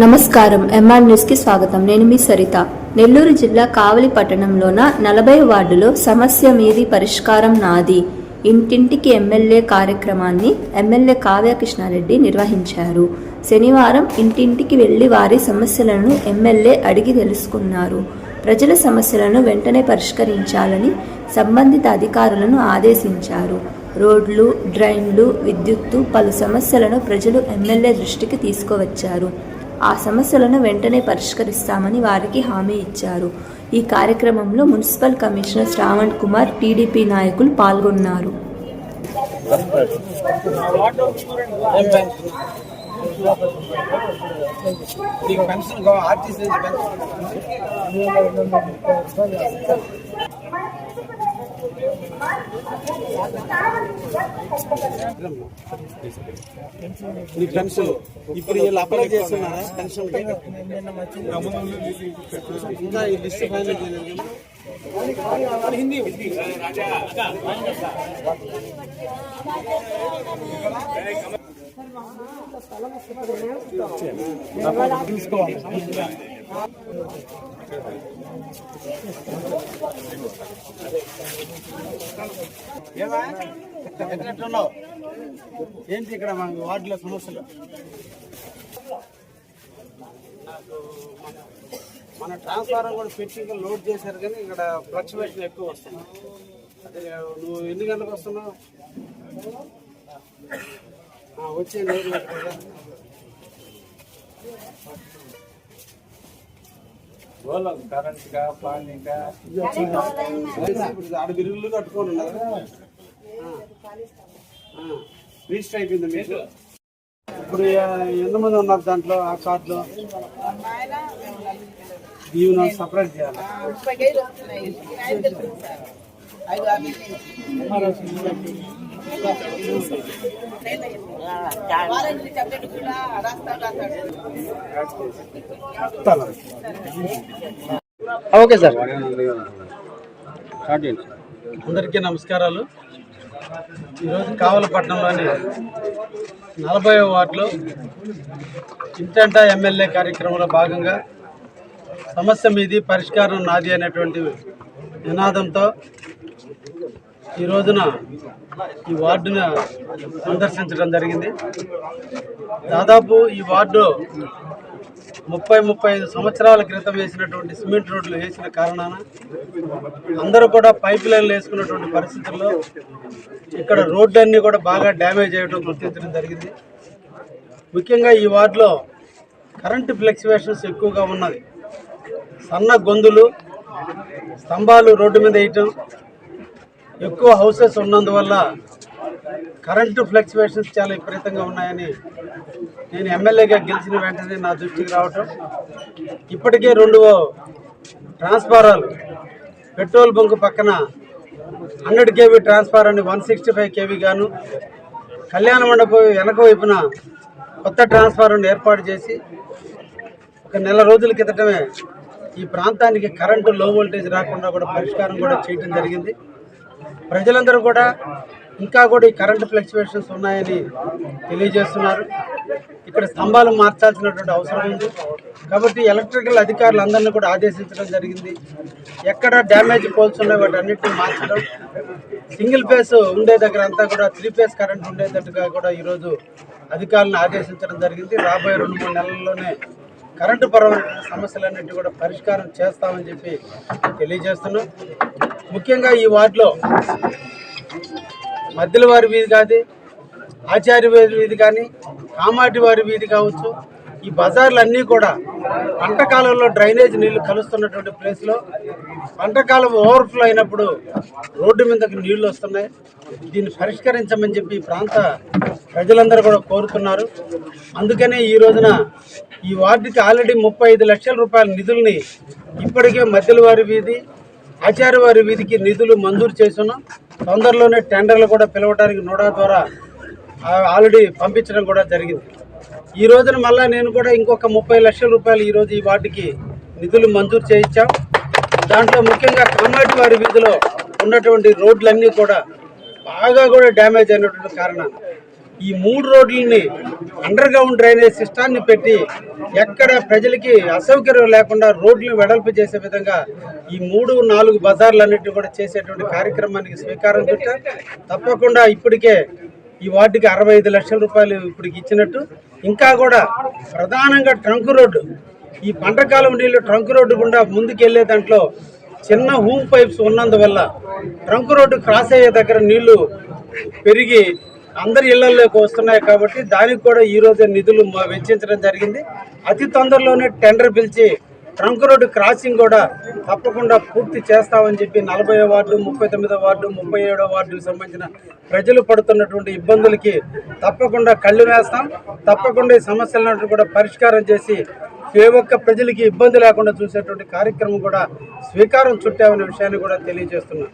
నమస్కారం. ఎంఆర్ న్యూస్కి స్వాగతం. నేను మీ సరిత. నెల్లూరు జిల్లా కావలి పట్టణంలోన నలభై వార్డులో సమస్య మీది పరిష్కారం నాది ఇంటింటికి ఎమ్మెల్యే కార్యక్రమాన్ని ఎమ్మెల్యే కావ్య కృష్ణారెడ్డి నిర్వహించారు. శనివారం ఇంటింటికి వెళ్ళి వారి సమస్యలను ఎమ్మెల్యే అడిగి తెలుసుకున్నారు. ప్రజల సమస్యలను వెంటనే పరిష్కరించాలని సంబంధిత అధికారులను ఆదేశించారు. రోడ్లు డ్రైన్లు విద్యుత్తు పలు సమస్యలను ప్రజలు ఎమ్మెల్యే దృష్టికి తీసుకువచ్చారు. ఆ సమస్యలను వెంటనే పరిష్కరిస్తామని వారికి హామీ ఇచ్చారు. ఈ కార్యక్రమంలో municipal commissioner Shravan Kumar TDP నాయకులు పాల్గొన్నారు. పెన్షన్ కావాలి ఆర్టీసీ నుంచి పెన్షన్ నీ పెన్షన్ ఇప్పుడు వీళ్ళు అప్లై చేస్తున్నారా? పెన్షన్ ఇంకా ఈ లిస్ట్ ఫైనల్ చేయలేదు హిందీ ఏమా ఎట్లున్నావు? ఏంటి ఇక్కడ మన వార్డులో సమస్యలు? మన- ట్రాన్స్ఫారం కూడా పెట్టి ఇంకా లోడ్ చేశారు కానీ ఇక్కడ ఫ్లక్చువేషన్ ఎక్కువ వస్తుంది. అదే నువ్వు ఎన్ని గంటలకు వస్తున్నావు? పెట్టుకోగా ఇప్పుడు ఆడ బిరుగులు కట్టుకొని ఉన్నారు రిజిస్టర్ అయిపోయింది మీకు. ఇప్పుడు ఎంతమంది ఉన్నారు దాంట్లో ఆ కార్డులో? సపరేట్ చేయాలి? Okay sir. అందరికీ నమస్కారాలు. ఈరోజు కావలపట్నంలోని నలభై వార్డులో ఇంటంటా ఎమ్మెల్యే కార్యక్రమంలో భాగంగా సమస్య మీది పరిష్కారం నాది అనేటువంటి నినాదంతో ఈ రోజున ఈ వార్డును సందర్శించడం జరిగింది. దాదాపు ఈ వార్డు ముప్పై ముప్పై ఐదు సంవత్సరాల క్రితం వేసినటువంటి సిమెంట్ రోడ్లు వేసిన కారణాన అందరూ కూడా పైప్ లైన్లు వేసుకున్నటువంటి పరిస్థితుల్లో ఇక్కడ రోడ్లన్నీ కూడా బాగా డ్యామేజ్ అయ్యడం గుర్తించడం జరిగింది. ముఖ్యంగా ఈ వార్డులో కరెంటు ఫ్లెక్సివేషన్స్ ఎక్కువగా ఉన్నది. సన్న గొంతులు స్తంభాలు రోడ్డు మీద వేయటం ఎక్కువ హౌసెస్ ఉన్నందువల్ల కరెంటు ఫ్లక్చువేషన్స్ చాలా విపరీతంగా ఉన్నాయని నేను ఎమ్మెల్యేగా గెలిచిన వెంటనే నా దృష్టికి రావటం. ఇప్పటికే రెండు ట్రాన్స్ఫారాలు. పెట్రోల్ బంక్ పక్కన హండ్రెడ్ కేవీ ట్రాన్స్ఫార్ అని వన్ సిక్స్టీ ఫైవ్ కేవీ గాను కళ్యాణ మండపం వెనక వైపున కొత్త ట్రాన్స్ఫారర్ని ఏర్పాటు చేసి ఒక నెల రోజుల క్రితమే ఈ ప్రాంతానికి కరెంటు లో వోల్టేజ్ రాకుండా కూడా పరిష్కారం కూడా చేయడం జరిగింది. ప్రజలందరూ కూడా ఇంకా కూడా ఈ కరెంటు ఫ్లక్చువేషన్స్ ఉన్నాయని తెలియజేస్తున్నారు. ఇక్కడ స్తంభాలు మార్చాల్సినటువంటి అవసరం ఉంది. కాబట్టి ఎలక్ట్రికల్ అధికారులు అందరినీ కూడా ఆదేశించడం జరిగింది. ఎక్కడ డ్యామేజ్ పోల్స్ ఉన్నాయి వాటి అన్నింటినీ మార్చడం. సింగిల్ ఫేస్ ఉండే దగ్గర అంతా కూడా త్రీ ఫేస్ కరెంట్ ఉండేటట్టుగా కూడా ఈరోజు అధికారులను ఆదేశించడం జరిగింది. రాబోయే రెండు మూడు నెలల్లోనే కరెంటు పరమైన సమస్యలన్నింటి కూడా పరిష్కారం చేస్తామని చెప్పి తెలియజేస్తున్నాం. ముఖ్యంగా ఈ వార్డులో మధ్యలవారి వీధి కాదు ఆచార్య వారి వీధి కానీ కామాటి వారి వీధి కావచ్చు ఈ బజార్లు అన్నీ కూడా పంటకాలంలో డ్రైనేజ్ నీళ్ళు కలుస్తున్నటువంటి ప్లేస్లో పంటకాలం ఓవర్ఫ్లో అయినప్పుడు రోడ్డు మీదకి నీళ్ళు వస్తున్నాయి. దీన్ని పరిష్కరించమని చెప్పి ప్రాంత ప్రజలందరూ కూడా కోరుతున్నారు. అందుకనే ఈ రోజున ఈ వార్డుకి ఆల్రెడీ ముప్పై ఐదు లక్షల రూపాయల నిధుల్ని ఇప్పటికే మధ్యలవారి వీధి ఆచార్యవారి వీధికి నిధులు మంజూరు చేస్తున్నాం తొందరలోనే టెండర్లు కూడా పిలవడానికి నోడా ద్వారా ఆల్రెడీ పంపించడం కూడా జరిగింది. ఈ రోజున మళ్ళీ నేను కూడా ఇంకొక ముప్పై లక్షల రూపాయలు ఈ రోజు ఈ వార్డుకి నిధులు మంజూరు చేయించాం. దాంట్లో ముఖ్యంగా కామాటి వారి వీధిలో ఉన్నటువంటి రోడ్లన్నీ కూడా బాగా కూడా డ్యామేజ్ అయినటువంటి కారణం ఈ మూడు రోడ్లని అండర్ గ్రౌండ్ డ్రైనేజ్ సిస్టాన్ని పెట్టి ఎక్కడ ప్రజలకి అసౌకర్యం లేకుండా రోడ్లు వెడల్పు చేసే విధంగా ఈ మూడు నాలుగు బజార్లన్నింటినీ కూడా చేసేటువంటి కార్యక్రమానికి స్వీకారం చుట్టారు తప్పకుండా ఇప్పటికే ఈ వార్డుకి అరవై ఐదు లక్షల రూపాయలు ఇప్పటికి ఇచ్చినట్టు. ఇంకా కూడా ప్రధానంగా ట్రంక్ రోడ్డు. ఈ పంటకాలం నీళ్ళు ట్రంక్ రోడ్డు గుండా ముందుకెళ్ళే దాంట్లో చిన్న హూమ్ పైప్స్ ఉన్నందువల్ల ట్రంక్ రోడ్డు క్రాస్ అయ్యే దగ్గర నీళ్ళు పెరిగి అందరి ఇళ్ళలోకి వస్తున్నాయి కాబట్టి దానికి కూడా ఈ నిధులు వెచ్చించడం జరిగింది. అతి తొందరలోనే టెండర్ పిలిచి ట్రంక్ రోడ్డు క్రాసింగ్ కూడా తప్పకుండా పూర్తి చేస్తామని చెప్పి నలభై వార్డు ముప్పై తొమ్మిదో వార్డు ముప్పై ఏడో వార్డుకు సంబంధించిన ప్రజలు పడుతున్నటువంటి ఇబ్బందులకి తప్పకుండా కళ్ళు వేస్తాం. తప్పకుండా ఈ సమస్యలను కూడా పరిష్కారం చేసి ఏ ఒక్క ప్రజలకి ఇబ్బంది లేకుండా చూసేటువంటి కార్యక్రమం కూడా స్వీకారం చుట్టామనే విషయాన్ని కూడా తెలియజేస్తున్నాం.